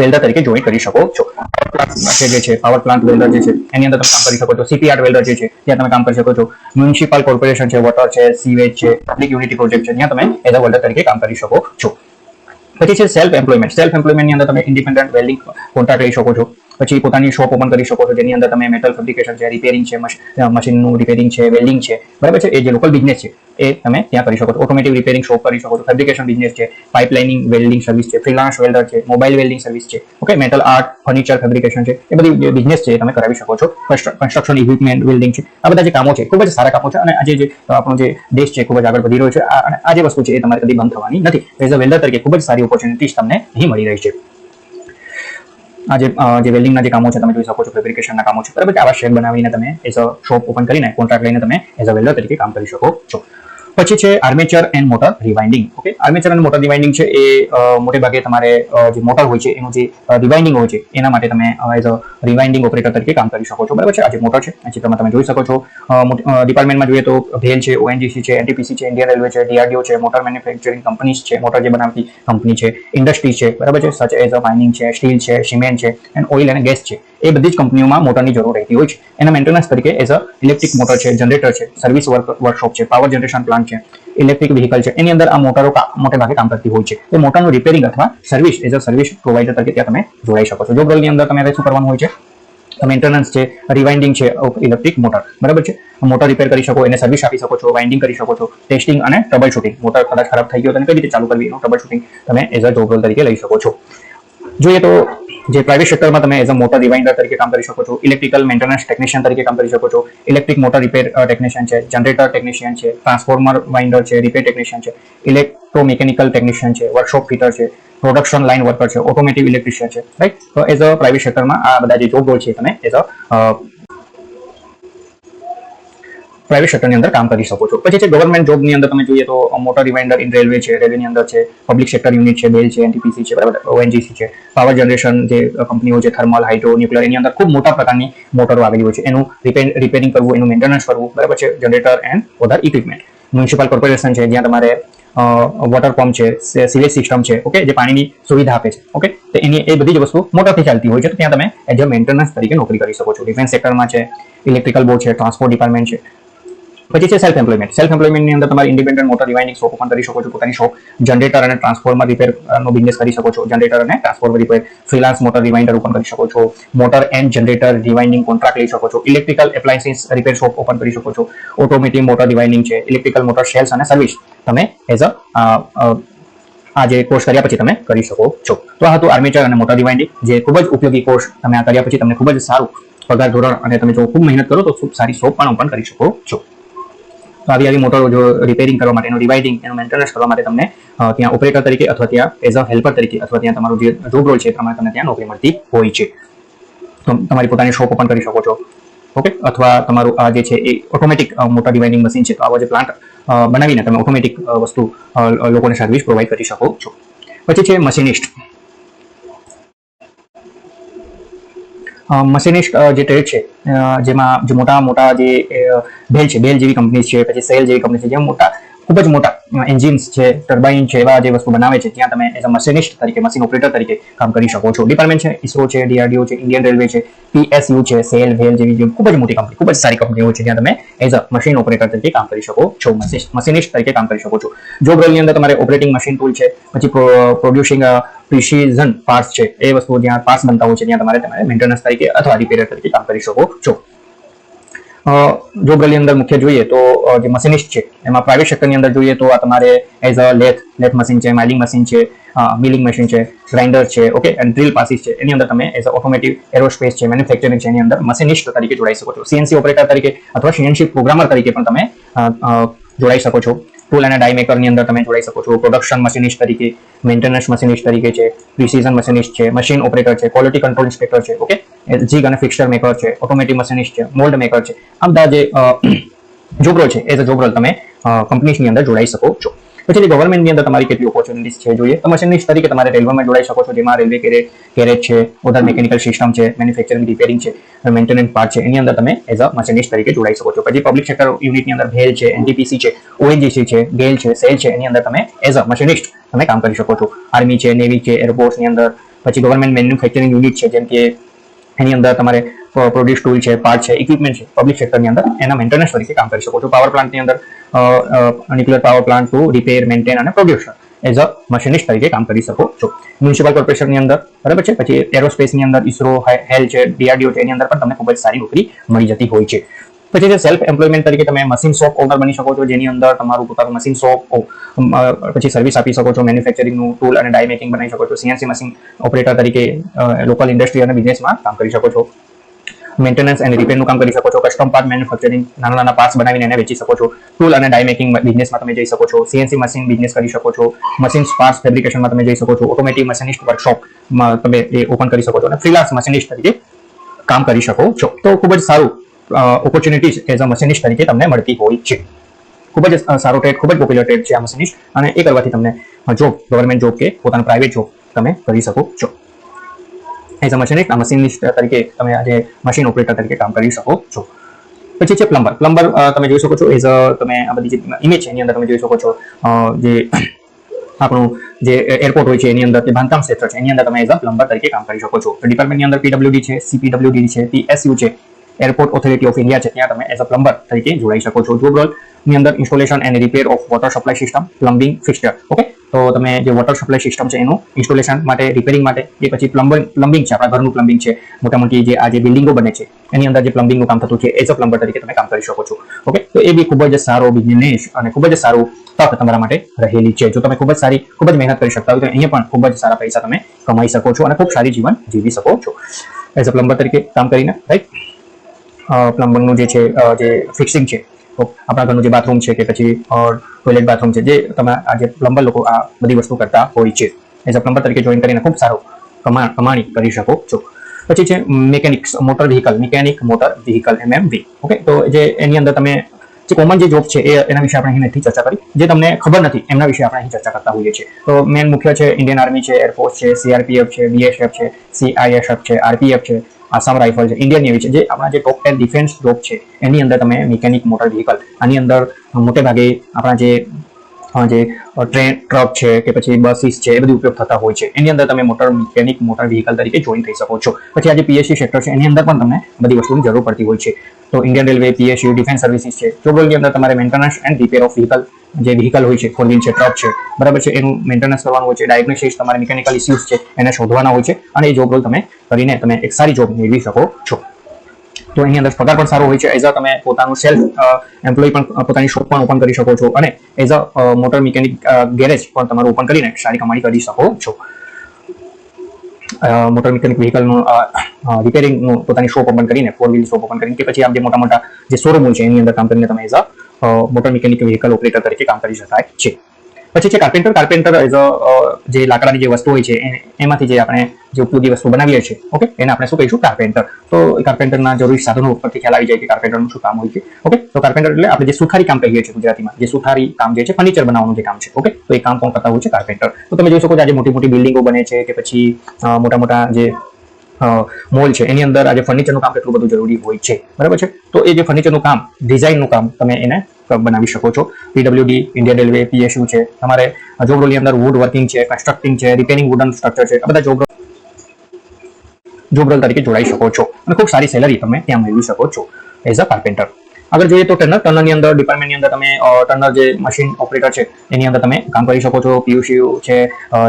વેલ્ડર તરીકે જોઈન કરી શકો છો. જે છે પાવર પ્લાન્ટ વેલ્ડર જે છે, એની અંદર તમે કામ કરી શકો છો. સીપીઆર વેલ્ડર જે છે, ત્યાં તમે કામ કરી શકો છો. મ્યુનિસિપલ કોર્પોરેશન છે વોટર છે સીવેજ છે પબ્લિક યુનિટી પ્રોજેક્ટ છે, ત્યાં તમે એઝ અ વેલ્ડર તરીકે કામ કરી શકો છો. પછી છે સેલ્ફ એમ્પ્લોયમેન્ટ સેલ્ફ એમ્પ્લોયમેન્ટની અંદર તમે ઇન્ડિપેન્ડન્ટ વેલ્ડિંગ કોન્ટ્રાક્ટ લઈ શકો છો. પછી પોતાની શોપ ઓપન કરી શકો છો, જેની અંદર તમે મેટલ ફેબ્રિકેશન છે રિપેરિંગ છે મશીનનું રિપેરિંગ છે વેલ્ડિંગ છે, બરાબર છે? એ જે લોકલ બિઝનેસ છે, એ તમે ત્યાં કરી શકો છો. ઓટોમેટિક રિપેરિંગ શોપ કરી શકો છો ફેબ્રિકેશન બિઝનેસ છે પાઇપલાઇનિંગ વેલ્ડિંગ સર્વિસ છે ફ્રીલાન્સ વેલ્ડર છે મોબાઈલ વેલ્ડિંગ સર્વિસ છે okay metal art furniture fabrication છે, એ બધી બિઝનેસ છે તમે કરાવી શકો છો. કન્સ્ટ્રક્શન ઇક્વિપમેન્ટ વેલ્ડિંગ છે, આ બધા જે કામો છે ખૂબ જ સારા કામો છે અને આજે જે આપણો જે દેશ છે ખૂબ જ આગળ વધી રહ્યો છે અને આ જે વસ્તુ છે એ તમારે કદી બંધ થવાની નથી. એઝ અ વેલ્ડર તરીકે ખૂબ જ સારી ઓપોર્ચ્યુનિટીઝ તમને અહીં મળી રહી છે. આ જે જે વેલ્ડિંગના જે કામો છે, તમે જોઈ શકો છો ફેબ્રિકેશનના કામો છે, બરાબર છે? આવા શેર બનાવીને તમે એઝ અ શોપ ઓપન કરીને કોન્ટ્રાક્ટ લઈને તમે એઝ અ વેલ્ડર તરીકે કામ કરી શકો છો. પછી છે armature and motor rewinding okay armature અને મોટર રિવાઇન્ડિંગ છે એ મોટે ભાગે તમારે જે મોટર હોય છે, એનું જે રિવાઇન્ડિંગ હોય છે, એના માટે તમે એઝ અ રિવાઇન્ડિંગ ઓપરેટર તરીકે કામ કરી શકો છો. બરાબર છે? આ જે મોટર છે, આ ચિત્રમાં તમે જોઈ શકો છો. ડિપાર્ટમેન્ટમાં જોઈએ તો ભેલ છે ઓએનજીસી છે એનટીપીસી છે ઇન્ડિયન રેલવે છે ડીઆરડીઓ છે મોટર મેન્યુફેક્ચરિંગ કંપનીઝ છે મોટર જે બનાવતી કંપની છે ઇન્ડસ્ટ્રી છે. બરાબર છે? સચ એઝ અ માઇનિંગ છે સ્ટીલ છે સિમેન્ટ છે એન્ડ ઓઇલ અને ગેસ છે. એ બધી જ કંપનીઓમાં મોટરની જરૂર રહેતી હોય છે. એના મેન્ટેનન્સ તરીકે એઝ અ ઇલેક્ટ્રિક મોટર છે જનરેટર છે સર્વિસ વર્કશોપ છે પાવર જનરેશન પ્લાન્ટ છે ઇલેક્ટ્રિક વ્હીકલ છે. એની અંદર આ મોટરો મોટે ભાગે કામ કરતી હોય છે. તો મોટરનું રિપેરિંગ અથવા service as a service provider તરીકે ત્યાં તમે જોડાઈ શકો છો. જોબ રોલની અંદર તમારે શું કરવાનું હોય છે? મેન્ટેનન્સ છે રિવાઇન્ડિંગ છે ઇલેક્ટ્રિક મોટર બરાબર છે? મોટર રિપેર કરી શકો, એને સર્વિસ આપી શકો છો વાઇન્ડિંગ કરી શકો છો ટેસ્ટિંગ અને ટ્રબલ શૂટિંગ મોટર કદાચ ખરાબ થઈ ગયો તો કઈ રીતે ચાલુ કરવી? એનું ટ્રબલ શૂટિંગ તમે એઝ અ જોબ રોલ તરીકે લઈ શકો છો. જોઈએ તો જે પ્રાઇવેટ સેક્ટરમાં તમે એઝ અ મોટર રિવાઇન્ડર તરીકે કામ કરી શકો છો ઇલેક્ટ્રિકલ મેન્ટેનન્સ ટેકનિશિયન તરીકે કામ કરી શકો છો ઇલેક્ટ્રિક મોટર રિપેર ટેકનિશિયન છે જનરેટર ટેકનિશિયન છે ટ્રાન્સફોર્મર વાઇન્ડર છે રિપેર ટેકનિશિયન છે ઇલેક્ટ્રોમિકેનિકલ ટેકનિશિયન છે વર્કશોપ ફિટર છે પ્રોડક્શન લાઇન વર્કર છે ઓટોમેટિક ઇલેક્ટ્રિશિયન છે રાઈટ તો એઝ અ પ્રાઇવેટ સેક્ટરમાં આ બધા જે જોબ રોલ છે તમે એઝ અ પ્રાઇવેટ સેક્ટરની અંદર કામ કરી શકો છો. પછી છે ગવર્મેન્ટ જોબની અંદર તમે જોઈએ તો મોટર રિમાઇન્ડર ઇન રેલવે છે રેલવેની અંદર છે પબ્લિક સેક્ટર યુનિટ છે બેલ છે એનટીપીસી છે, બરાબર? ઓએનજીસી છે. પાવર જનરેશન જે કંપનીઓ છે થર્મલ હાઇડ્રો ન્યુક્લિયર એની અંદર ખૂબ મોટા પ્રકારની મોટરો આવેલી હોય છે. એનું રિપેરિંગ કરવું, એનું મેન્ટેનન્સ કરવું, બરાબર છે? જનરેટર એન્ડ વધારે ઇક્વિપમેન્ટ મ્યુનિસિપલ કોર્પોરેશન છે, જ્યાં તમારે વોટર પંપ છે સિવેજ સિસ્ટમ છે ઓકે જે પાણીની સુવિધા આપે છે ઓકે તો એની, એ બધી જ વસ્તુ મોટાથી ચાલતી હોય છે. તો ત્યાં તમે એઝ અ મેન્ટેનન્સ તરીકે નોકરી કરી શકો છો. ડિફેન્સ સેક્ટરમાં છે ઇલેક્ટ્રિકલ બોર્ડ છે ટ્રાન્સપોર્ટ ડિપાર્ટમેન્ટ છે. પછી છે સેલ્ફ એમ્પ્લોયમેન્ટ સેલ્ફ એમ્પ્લોયમેન્ટની અંદર તમારે independent motor rewinding shop open કરી શકો છો, પોતાની શોપ જનરેટર અને ટ્રાન્સફોર્મર રિપેર નો બિઝનેસ કરી શકો છો. જનરેટર અને transformer repair freelance motor rewinder open કરી શકો છો. Motor and generator rewinding contract લઈ શકો છો. Electrical appliances repair shop open કરી શકો છો. ઓટોમેટિક મોટર રિવાઇન્ડિંગ છે ઇલેક્ટ્રિકલ મોટર સેલ્સ અને સર્વિસ તમે એઝ અ આ જે કોર્સ કર્યા પછી તમે કરી શકો છો. તો આ હતું આર્મેચર અને મોટર રિવાઇન્ડિંગ જે ખૂબ જ ઉપયોગી કોર્સ તમે આ કર્યા પછી તમને ખૂબ જ સારું પગાર ધોરણ અને તમે જો ખૂબ મહેનત કરો તો ખૂબ સારી શોપ પણ ઓપન કરી શકો છો. તો આવી આવી મોટરો જો રિપેરિંગ કરવા માટે રિવાઇડિંગ એનું મેન્ટેનન્સ કરવા માટે તમને ત્યાં ઓપરેટર તરીકે અથવા ત્યાં એઝ અ હેલ્પર તરીકે અથવા ત્યાં તમારું જે જોબ રોલ છે એ પ્રમાણે તમને ત્યાં નોકરી મળતી હોય છે. તો તમારી પોતાની શોપ ઓપન કરી શકો છો. ઓકે અથવા તમારું આ જે છે એ ઓટોમેટિક મોટા ડિવાઇનિંગ મશીન છે, તો આવા જે પ્લાન્ટ બનાવીને તમે ઓટોમેટિક વસ્તુ લોકોને સર્વિસ પ્રોવાઈડ કરી શકો છો. પછી છે મશીનિસ્ટ મશીનિસ્ટ જે ટ્રેડ છે જેમાં જે મોટા મોટા જે બેલ છે, બેલ જેવી કંપની છે, પછી સેલ જેવી કંપની છે, જે મોટા ખૂબ જ મોટા એન્જિન્સ છે ટર્બાઇન છે, એવા જે વસ્તુ બનાવે છે, ત્યાં તમે એઝ અ મશીનિસ્ટ તરીકે મશીન ઓપરેટર તરીકે કામ કરી શકો છો. ડિપાર્ટમેન્ટ છે ઇસરો છે ડીઆરડીઓ છે ઇન્ડિયન રેલવે છે પીએસયુ છે સેલ વેલ જેવી ખૂબ જ મોટી કંપની ખૂબ જ સારી કંપનીઓ છે જ્યાં તમે એઝ અ મશીન ઓપરેટર તરીકે કામ કરી શકો છો મશીનિસ્ટ તરીકે કામ કરી શકો છો. જોબ રોલની અંદર તમારે ઓપરેટિંગ મશીન ટૂલ છે, પછી પ્રોડ્યુસિંગ પ્રિસિઝન પાર્ટ્સ છે, એ વસ્તુઓ જ્યાં પાર્ટ્સ બનતા હોય છે, ત્યાં તમારે તમારે મેન્ટેનન્સ તરીકે અથવા રિપેરર તરીકે કામ કરી શકો છો. જોબ રોલની અંદર મુખ્ય જોઈએ તો જે મશીનિસ્ટ છે, એમાં પ્રાઇવેટ સેક્ટરની અંદર જોઈએ તો આ તમારે as a lathe lathe machine છે માઇલિંગ મશીન છે મિલિંગ મશીન છે ગ્રાઇન્ડર છે ઓકે એન્ડ ડ્રીલ પાસીસ છે. એની અંદર તમે એઝ અ ઓટોમેટિવ એરોસ્પેસ છે મેન્યુફેક્ચરિંગ છે, એની અંદર મશીનિસ્ટ તરીકે જોડાઈ શકો છો. સીએનસી ઓપરેટર તરીકે અથવા સીએનસી પ્રોગ્રામર તરીકે પણ તમે જોડાઈ શકો છો. ટૂલ અને મેકરની અંદર તમે જોડાઈ શકો છો. પ્રોડક્શન મશીનિસ્ટ તરીકે મેન્ટેનન્સ મશીનિસ્ટ તરીકે છે પ્રિસિઝન મશીનિસ્ટ છે મશીન ઓપરેટર છે ક્વોલિટી કંટ્રોલ ઇન્સ્પેક્ટર છે okay jig and fixture maker છે ઓટોમેટિક મશીનિસ્ટ છે મોલ્ડ મેકર છે. આ બધા જે (clears throat) જોબ છે એઝ અ જોબ તમે કંપનીની અંદર જોડાઈ શકો છો. પછી ગવર્મેન્ટની અંદર તમારી કેટલી ઓપોર્ચ્યુનિટીઝ છે જોઈએ. તો મશીનિસ્ટ તરીકે તમારે રેલવેમાં જોડાઈ શકો છો, જેમાં રેલવે કેરે કેરેજ છે ઓધર મિકેનિકલ સિસ્ટમ છે મેન્યુફેક્ચરિંગ રિપેરિંગ છે મેન્ટેનન્સ પાર્ટ છે. એની અંદર તમે એઝ અ મશીનિસ્ટ તરીકે જોડાઈ શકો છો. પછી પબ્લિક સેક્ટર યુનિટની અંદર ભેલ છે એનટીપીસી છે ઓએનજીસી છે ગેલ છે સેલ છે, એની અંદર તમે એઝ અ મશીનિસ્ટ તમે કામ કરી શકો છો. આર્મી છે નેવી છે એરફોર્સની અંદર. પછી ગવર્મેન્ટ મેન્યુફેક્ચરિંગ યુનિટ છે, જેમ કે એની અંદર તમારે પ્રોડ્યુસ ટૂલ છે પાર્ટ છે ઇક્વિપમેન્ટ છે પબ્લિક સેક્ટરની અંદર એના મેન્ટેનન્સ તરીકે કામ કરી શકો છો. પાવર પ્લાન્ટની અંદર nuclear power plant to repair maintain અને પ્રોડ્યુસર એઝ અ મશીનિસ્ટ તરીકે કામ કરી શકો છો. મ્યુનિસિપલ કોર્પોરેશનની અંદર, બરાબર છે? પછી એરોસ્પેસની અંદર ઇસરો હેલ છે ડીઆરડીઓ છે, એની અંદર પણ તમને ખૂબ જ સારી નોકરી મળી જતી હોય છે. પછી જે સેલ્ફ એમ્પ્લોયમેન્ટ તરીકે તમે મશીન શોપ ઓનર બની શકો છો, જેની અંદર તમારું પોતાનું મશીન શોપ પછી સર્વિસ આપી શકો છો મેન્યુફેક્ચરિંગનું ટૂલ અને ડાય મેકિંગ બનાવી શકો છો સીએનસી મશીન ઓપરેટર તરીકે લોકલ ઇન્ડસ્ટ્રી અને બિઝનેસમાં કામ કરી શકો છો. મેન્ટેનન્સ એન્ડ રિપેરનું કામ કરી શકો છો કસ્ટમ પાર્ટ મેન્યુફેક્ચરિંગ નાના નાના પાર્ટ્સ બનાવીને એને વેચી શકો છો. ટૂલ અને ડાય મેકિંગ બિઝનેસમાં તમે જઈ શકો છો સીએનસી મશીન બિઝનેસ કરી શકો છો મશીન પાર્ટ્સ ફેબ્રિકેશનમાં તમે જઈ શકો છો ઓટોમેટિક મશીનિસ્ટ વર્કશોપમાં તમે એ ઓપન કરી શકો છો અને ફ્રીલાન્સ મશીનિસ્ટ તરીકે કામ કરી શકો છો. તો ખૂબ જ સારું ઓપોર્ચ્યુનિટીઝ એઝ અ મશીનિસ્ટ તરીકે તમને મળતી હોય છે. ખૂબ જ સારો ટ્રેડ ખૂબ જ પોપ્યુલર ટ્રેડ છે આ મશીનિસ્ટ અને એ કરવાથી તમને જોબ ગવર્મેન્ટ જોબ કે પોતાનું પ્રાઇવેટ જોબ તમે કરી શકો છો. અ મશીનિસ્ટ આ મશીનિસ્ટ તરીકે તમે આજે મશીન ઓપરેટર તરીકે કામ કરી શકો છો. પછી છે પ્લમ્બર પ્લમ્બર તમે જોઈ શકો છો એઝ તમે આ બધી જે ઇમેજ છે, એની અંદર તમે જોઈ શકો છો જે (coughs) આપણું જે એરપોર્ટ હોય છે, એની અંદર જે બાંધકામ ક્ષેત્ર છે, એની અંદર તમે એઝ અ પ્લમ્બર તરીકે કામ કરી શકો છો. ડિપાર્ટમેન્ટની અંદર પીડબ્લ્યુડી છે સીપીડબ્લ્યુડી છે પીએસયુ છે. એરપોર્ટ ઓથોરિટી ઓફ ઇન્ડિયા છે. ત્યાં તમે એઝ અ પ્લમ્બર તરીકે જોડાઈ શકો છો. જોબ રોલ અંદર installation and repair of water supply system plumbing fixture okay તો તમે જે વોટર સપ્લાય સિસ્ટમ છે એનું ઇન્સ્ટોલેશન માટે રિપેરિંગ માટે, એ પછી પ્લમ્બર પ્લમ્બિંગ છે, આપણા ઘરનું પ્લમ્બિંગ છે. મોટા મોટી જે આ જે બિલ્ડિંગો બને છે, એની અંદર જે પ્લમ્બિંગનું કામ થતું છે એઝ અ પ્લમ્બર તરીકે તમે કામ કરી શકો છો. ઓકે તો એ બી ખૂબ જ સારો બિઝનેસ અને ખૂબ જ સારું તક તમારા માટે રહેલી છે. જો તમે ખૂબ જ સારી, ખૂબ જ મહેનત કરી શકતા હોય તો અહીંયા પણ ખૂબ જ સારા પૈસા તમે કમાઈ શકો છો અને ખૂબ સારી જીવન જીવી શકો છો. એઝ અ પ્લમ્બર તરીકે કામ કરીને રાઈટ પ્લમ્બરનું જે છે જે ફિક્સિંગ છે આપણા ઘરનું જે બાથરૂમ છે કે પછી ટોયલેટ બાથરૂમ છે, જે તમે આ જે પ્લમ્બર લોકો આ બધી વસ્તુ કરતા હોય છે. એઝ અ પ્લમ્બર તરીકે જોઈન કરીને ખૂબ સારું કમાણ કમાણી કરી શકો છો. પછી છે mechanics motor vehicle mechanic motor vehicle MMV okay તો જે એની અંદર તમે જે કોમન જે જોબ છે, એ એના વિશે આપણે અહીં નથી ચર્ચા કરી. જે તમને ખબર નથી, એમના વિશે આપણે અહીં ચર્ચા કરતા હોઈએ છીએ. તો મેન મુખ્ય છે ઇન્ડિયન આર્મી છે એરફોર્સ છે સીઆરપીએફ છે બીએસએફ છે સીઆઈએસએફ છે આરપીએફ છે આસામ રાઇફલ છે. ઇન્ડિયન નેવી છે. જે આપણા જે ટોપ ટેન ડિફેન્સ જોબ છે, એની અંદર તમે મિકેનિક મોટર વ્હીકલ આની અંદર મોટે ભાગે આપણા જે જે ટ્રેન ટ્રક છે કે પછી બસીસ છે, એ બધું ઉપયોગ થતા હોય છે. એની અંદર તમે મોટર મિકેનિક મોટર વ્હીકલ તરીકે જોઈન થઈ શકો છો. પછી આજે પીએસસી સેક્ટર છે, એની અંદર પણ તમને બધી વસ્તુની જરૂર પડતી હોય છે. તો Indian railway PSU defence services છે. ચોગલની અંદર તમારે maintenance and repair of vehicle જે વ્હીકલ હોય છે ફોર વ્હીલ છે ટ્રક છે, બરાબર છે, એનું મેન્ટેનન્સ કરવાનું હોય છે ડાયગ્નોસિસ તમારે મિકેનિકલ ઇસ્યુઝ છે, એને શોધવાના હોય છે, અને એ જોબ રોલ તમે કરીને તમે એક સારી જોબ મેળવી શકો છો. તો એની અંદર પગાર પણ સારો હોય છે. એઝ અ તમે પોતાનું સેલ્ફ એમ્પ્લોય પણ પોતાની શોપ પણ ઓપન કરી શકો છો. અને as a motor mechanic garage પણ તમારું ઓપન કરીને સારી કમાણી કરી શકો છો. મોટર મિકેનિક વ્હીકલનું રિપેરિંગનું પોતાની શોપ ઓપન કરીને ફોર વ્હીલ શોપ ઓપન કરીને, કે પછી આમ જે મોટા મોટા જે શોરૂમ હોય છે, એની અંદર કામ કરીને તમે as a motor mechanic vehicle operator તરીકે કામ કરી શકાય છે. પછી છે કાર્પેન્ટર કાર્પેન્ટર એઝ અ, જે લાકડાની જે વસ્તુ હોય છે એમાંથી જે આપણે જે ઉપયોગી વસ્તુ બનાવીએ છીએ ઓકે એને આપણે શું કહીશું? કાર્પેન્ટર તો કાર્પેન્ટરના જરૂરી સાધનો ઉપરથી ખ્યાલ આવી જાય કે કાર્પેન્ટરનું શું કામ હોય છે ઓકે તો કાર્પેન્ટર એટલે આપણે જે સુથારી કામ કહીએ છીએ ગુજરાતીમાં, જે સુથારી કામ જે છે ફર્નિચર બનાવવાનું જે કામ છે ઓકે તો એ કામ કોણ કરતા હોય છે? કાર્પેન્ટર તો તમે જોઈ શકો છો આજે મોટી મોટી બિલ્ડિંગો બને છે કે પછી મોટા મોટા જે મોલ છે. એની અંદર આજે ફર્નિચરનું કામ કેટલું બધું જરૂરી હોય છે. બરાબર છે? તો એ જે ફર્નિચરનું કામ ડિઝાઇનનું કામ તમે એને બનાવી શકો છો. પીડબ્લ્યુડી ઇન્ડિયન રેલવે પીએસયુ છે. તમારે જોબ અંદર વુડ વર્કિંગ છે કન્સ્ટ્રક્ટિંગ છે રિપેરિંગ વુડન સ્ટ્રક્ચર છે. આ બધા જોબ જોબરોલ તરીકે જોડાઈ શકો છો. અને ખૂબ સારી સેલરી તમે ત્યાં મેળવી શકો છો. એઝ અ કાર્પેન્ટર આગળ જોઈએ તો ટર્નર ટર્નરની અંદર ડિપાર્ટમેન્ટની અંદર તમે ટર્નર જે મશીન ઓપરેટર છે, એની અંદર તમે કામ કરી શકો છો. પીયુસીયુ છે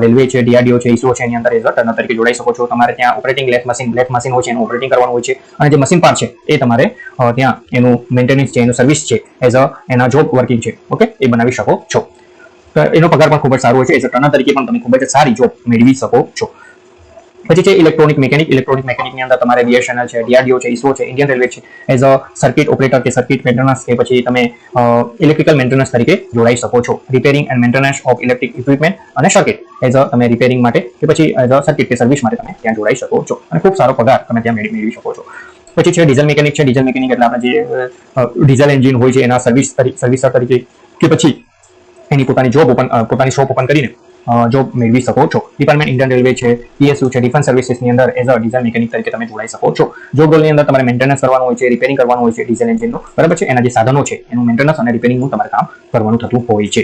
રેલવે છે ડીઆરડીઓ છે ઇસરો છે, એની અંદર એઝ ટર્નર તરીકે જોડાઈ શકો છો. તમારે ત્યાં operating lathe machine black machine હોય છે, એનું ઓપરેટિંગ કરવાનું હોય છે. અને જે મશીન પાર્ટ છે, એ તમારે ત્યાં એનું મેન્ટેનન્સ છે, એનું સર્વિસ છે એઝ અ એના જોબ વર્કિંગ છે. ઓકે? એ બનાવી શકો છો. એનો પગાર પણ ખૂબ જ સારો હોય છે. એઝ અ ટર્નર તરીકે પણ તમે ખૂબ જ સારી જોબ મેળવી શકો છો. પછી છે ઇલેક્ટ્રોનિક મિકેનિક ઇલેક્ટ્રોનિક મિકેનિકની અંદર તમારે બીએસએનએલ છે ડીઆરડીઓ છે ઇસરો છે ઇન્ડિયન રેલવે છે. એઝ અ સર્કિટ ઓપરેટર કે સર્કિટ મેન્ટેનન્સ કે પછી તમે ઇલેક્ટ્રિકલ મેન્ટેનન્સ તરીકે જોડાઈ શકો છો. Repairing and maintenance of electric equipment અને સર્કિટ એઝ અ તમે રિપેરિંગ માટે કે પછી એઝ અ સર્કિટ કે સર્વિસ માટે તમે ત્યાં જોડાઈ શકો છો. અને ખૂબ સારો પગાર તમે ત્યાં મેળવી શકો છો. પછી છે ડીઝલ મિકેનિક છે. ડીઝલ મિકેનિક એટલે આપણે જે ડીઝલ એન્જિન હોય છે, એના સર્વિસ સર્વિસર તરીકે કે પછી એની પોતાની જોબ ઓપન પોતાની શોપ ઓપન કરીને જોબ મેળવી શકો છો. ડિપાર્ટમેન્ટ ઇન્ડિયન રેલવે છે પીએસયુ છે ડિફેન્સ સર્વિસીસની અંદર એઝ અ ડીઝલ મિકેનિક તરીકે તમે જોડાઈ શકો છો. જોબ રોલની અંદર તમારે મેન્ટેનન્સ કરવાનું હોય છે રિપેરિંગ કરવાનું હોય છે ડીઝલ એન્જિનનું બરાબર છે? એના જે સાધનો છે, એનું મેન્ટેનન્સ અને રિપેરિંગનું તમારે કામ કરવાનું થતું હોય છે.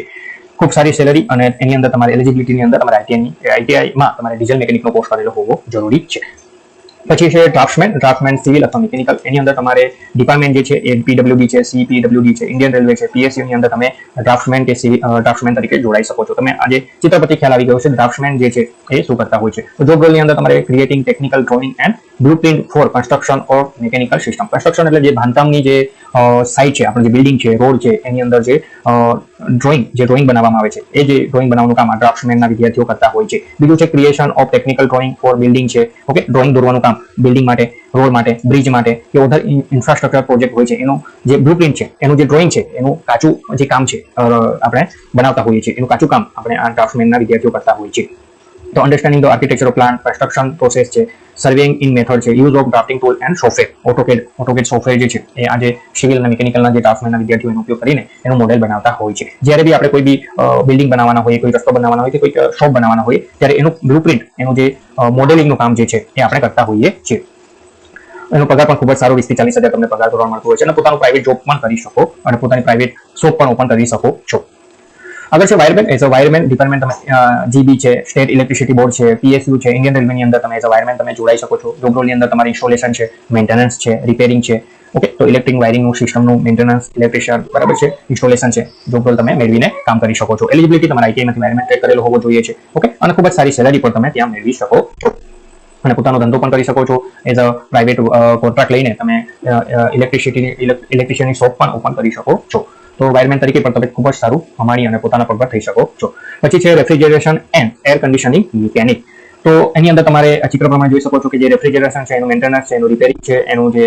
ખૂબ સારી સેલરી અને એની અંદર તમારે એલિજિબિલિટીની અંદર તમારે આઈટીઆઈની આઈટીઆઈમાં તમારે ડીઝલ મિકેનિકનો કોર્સ કરેલો હોવો જરૂરી છે. પછી છે ડ્રાફ્ટમેન ડ્રાફ્ટમેન સિવિલ અથવા મિકેનિકલ એની અંદર તમારે ડિપાર્ટમેન્ટ જે છે એ પીડબ્લ્યુડી છે સીપીડબ્લ્યુડી છે ઇન્ડિયન રેલવે છે PSU ની અંદર તમે ડ્રાફ્ટમેન કે ડ્રાફ્ટમેન તરીકે જોડાઈ શકો છો. તમે આજે ચિત્રપતિ ખ્યાલ આવી ગયો છે ડ્રાફ્ટમેન જે છે એ શું કરતા હોય છે? તો જોબ અંદર તમારે creating technical drawing and blueprint for construction or mechanical system construction એટલે જે બાંધકામની જે સાઇટ છે, આપણે જે બિલ્ડિંગ છે રોડ છે, એની અંદર જે ડ્રોઈંગ જે ડ્રોઈંગ બનાવવામાં આવે છે, એ જે ડ્રોઈંગ બનાવવાનું કામ આ ડ્રાફ્ટમેનના વિદ્યાર્થીઓ કરતા હોય છે. બીજું છે creation of technical drawing for building છે. ઓકે ડ્રોઈંગ દોરવાનું કામ બિલ્ડિંગ માટે રોડ માટે બ્રિજ માટે, કે ઓધર ઇન્ફ્રાસ્ટ્રક્ચર પ્રોજેક્ટ હોય છે, એનું જે બ્લુપ્રિન્ટ છે, એનું જે ડ્રોઈંગ છે, એનું કાચું જે કામ છે આપણે બનાવતા હોઈએ છીએ. એનું કાચું કામ આપણે આ ડ્રાફ્ટમેનના વિદ્યાર્થીઓ કરતા હોય છે તો understanding the architecture plan construction process છે સર્વેઇંગ ઇન મેથડ છે use of drafting tool and software AutoCAD AutoCAD software જે છે, એ આજે સિવિલ અને મિકેનિકલના જે ડ્રાફ્ટમેનના વિદ્યાર્થીઓ ઉપયોગ કરીને એનું મોડેલ બનાવતા હોય છે. જ્યારે બી આપણે કોઈ બી બિલ્ડિંગ બનાવવાના હોય કોઈ રસ્તો બનાવવાના હોય કે કોઈ શોપ બનાવવાના હોય, ત્યારે એનું બ્લુપ્રિન્ટ એનું જે મોડેલિંગનું કામ જે છે, એ આપણે કરતા હોઈએ છીએ. એનો પગાર પણ ખૂબ જ સારો વીસથી ચાલીસ હજાર તમને પગાર ધોરણ મળતું હોય છે અને પોતાનું પ્રાઇવેટ જોબ પણ કરી શકો અને પોતાની પ્રાઇવેટ શોપ પણ ઓપન કરી શકો છો. આગળ છે wireman as a wireman department તમે જીબી છે સ્ટેટ ઇલેક્ટ્રિસિટી બોર્ડ છે પીએસયુ છે ઇન્ડિયન રેલવેની અંદર તમે એઝ અ વાયરમેન તમે જોડાઈ શકો છો. જોબ અંદર તમારી ઇન્સ્ટોલેશન છે મેન્ટેનન્સ છે રિપેરિંગ છે. ઓકે તો ઇલેક્ટ્રિક વાયરિંગનું સિસ્ટમનું મેન્ટેનન્સ ઇલેક્ટ્રિશિયન બરાબર છે? ઇન્સ્ટોલેશન છે. જોબ તમે મેળવીને કામ કરી શકો છો. એલિજિબિલિટી તમારા આઈટીઆઈમાંથી વાયરમેન ટ્રેક કરેલો હોવો જોઈએ છે. ઓકે અને ખૂબ જ સારી સેલરી પણ તમે ત્યાં મેળવી શકો. છો અને પોતાનો ધંધો પણ કરી શકો છો. એઝ અ પ્રાઇવેટ કોન્ટ્રાક્ટ લઈને તમે ઇલેક્ટ્રિસિટી ઇલેક્ટ્રિશિયનની શોપ પણ ઓપન કરી શકો છો. તો વાયરમેન તરીકે પણ તમે ખૂબ જ સારું કમાણી અને પોતાના પગ પર થઈ શકો છો. પછી છે refrigeration and air conditioning mechanic તો એની અંદર તમારે આ ચિત્ર પ્રમાણે જોઈ શકો છો કે જે રેફ્રિજરેશન છે, એનું મેન્ટેનન્સ છે, એનું રિપેરિંગ છે, એનું જે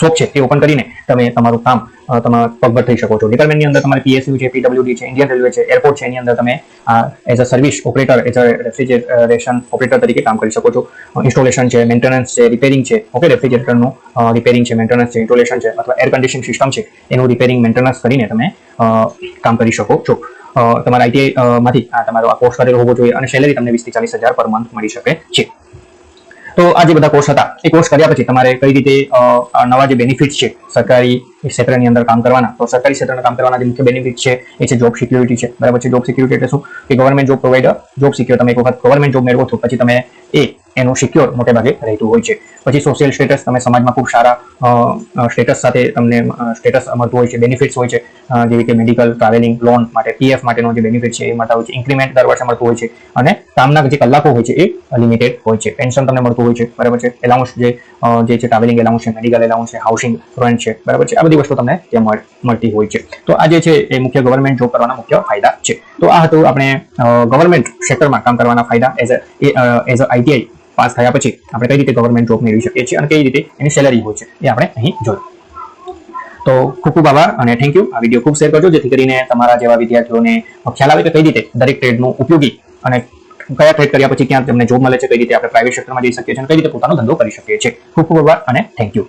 શોપ છે તે ઓપન કરીને તમે તમારું કામ તમારા પગભર થઈ શકો છો. ડિપાર્ટમેન્ટની અંદર તમારે પીએસયુ છે પીડબ્લ્યુડી છે ઇન્ડિયન રેલવે છે એરપોર્ટ છે, એની અંદર તમે as a service operator as a refrigeration operator તરીકે કામ કરી શકો છો. ઇન્સ્ટોલેશન છે મેન્ટેનન્સ છે રિપેરિંગ છે ઓકે રેફ્રિજરેટરનું રિપેરિંગ છે મેન્ટેનન્સ છે ઇન્સ્ટોલેશન છે, અથવા એર કન્ડિશનિંગ સિસ્ટમ છે, એનું રિપેરિંગ મેન્ટેનન્સ કરીને તમે કામ કરી શકો છો. તમારા આઈટીઆઈ માંથી તમારો આ કોર્સ કરેલો હોવો જોઈએ અને સેલેરી તમને વીસથી ચાલીસ હજાર પર મંથ મળી શકે છે. તો આ જે બધા કોર્સ હતા, એ કોર્સ કર્યા પછી તમારે કઈ રીતે નવા જે બેનિફિટ છે, સરકારી ક્ષેત્રની અંદર કામ કરવાના, તો સરકારી ક્ષેત્રના કામ કરવાના જે મુખ્ય બેનિફિટ છે, એ છે જોબ સિક્યુરિટી છે. બરાબર છે? જોબ સિક્યુરિટી એટલે શું? કે government job provider job secure તમે એક વખત ગવર્મેન્ટ જોબ મેળવો છો, પછી તમે એ એનું સિક્યોર મોટે ભાગે રહેતું હોય છે. પછી સોશિયલ સ્ટેટસ તમે સમાજમાં ખૂબ સારા સ્ટેટસ સાથે તમને સ્ટેટસ મળતું હોય છે બેનિફિટ્સ હોય છે. જેવી કે મેડિકલ ટ્રાવેલિંગ લોન માટે પીએફ માટેનો જે બેનિફિટ છે એ મળતા હોય છે. ઇન્ક્રીમેન્ટ દર વર્ષે મળતું હોય છે. અને કામના જે કલાકો હોય છે એ લિમિટેડ હોય છે. પેન્શન તમને મળતું હોય છે, બરાબર છે? એલાઉન્સ જે જે છે ટ્રાવેલિંગ એલાઉન્સ છે મેડિકલ એલાઉન્સ છે હાઉસિંગ રેન્ટ છે, બરાબર છે? આ બધી વસ્તુ તમને ત્યાં મળતી હોય છે. તો આ જે છે એ મુખ્ય ગવર્મેન્ટ જોબ કરવાના મુખ્ય ફાયદા છે. તો આ હતું આપણે ગવર્મેન્ટ સેક્ટરમાં કામ કરવાના ફાયદા as as a ITI pass થયા પછી આપણે કઈ રીતે ગવર્મેન્ટ જોબ મેળવી શકીએ છીએ અને કઈ રીતે એની સેલરી હોય છે એ આપણે અહીં જોયું. તો ખૂબ ખૂબ આભાર અને થેન્ક યુ આ વીડિયો ખૂબ શેર કરજો, જેથી કરીને તમારા જેવા વિદ્યાર્થીઓને ખ્યાલ આવે કે કઈ રીતે દરેક ટ્રેડનું ઉપયોગી અને કયા ટ્રેડ કર્યા પછી ક્યાં તમને જોબ મળે છે, કઈ રીતે આપણે પ્રાઇવેટ સેક્ટરમાં જઈ શકીએ છીએ અને કઈ રીતે પોતાનો ધંધો કરી શકીએ છીએ. ખૂબ ખૂબ આભાર અને થેન્ક યુ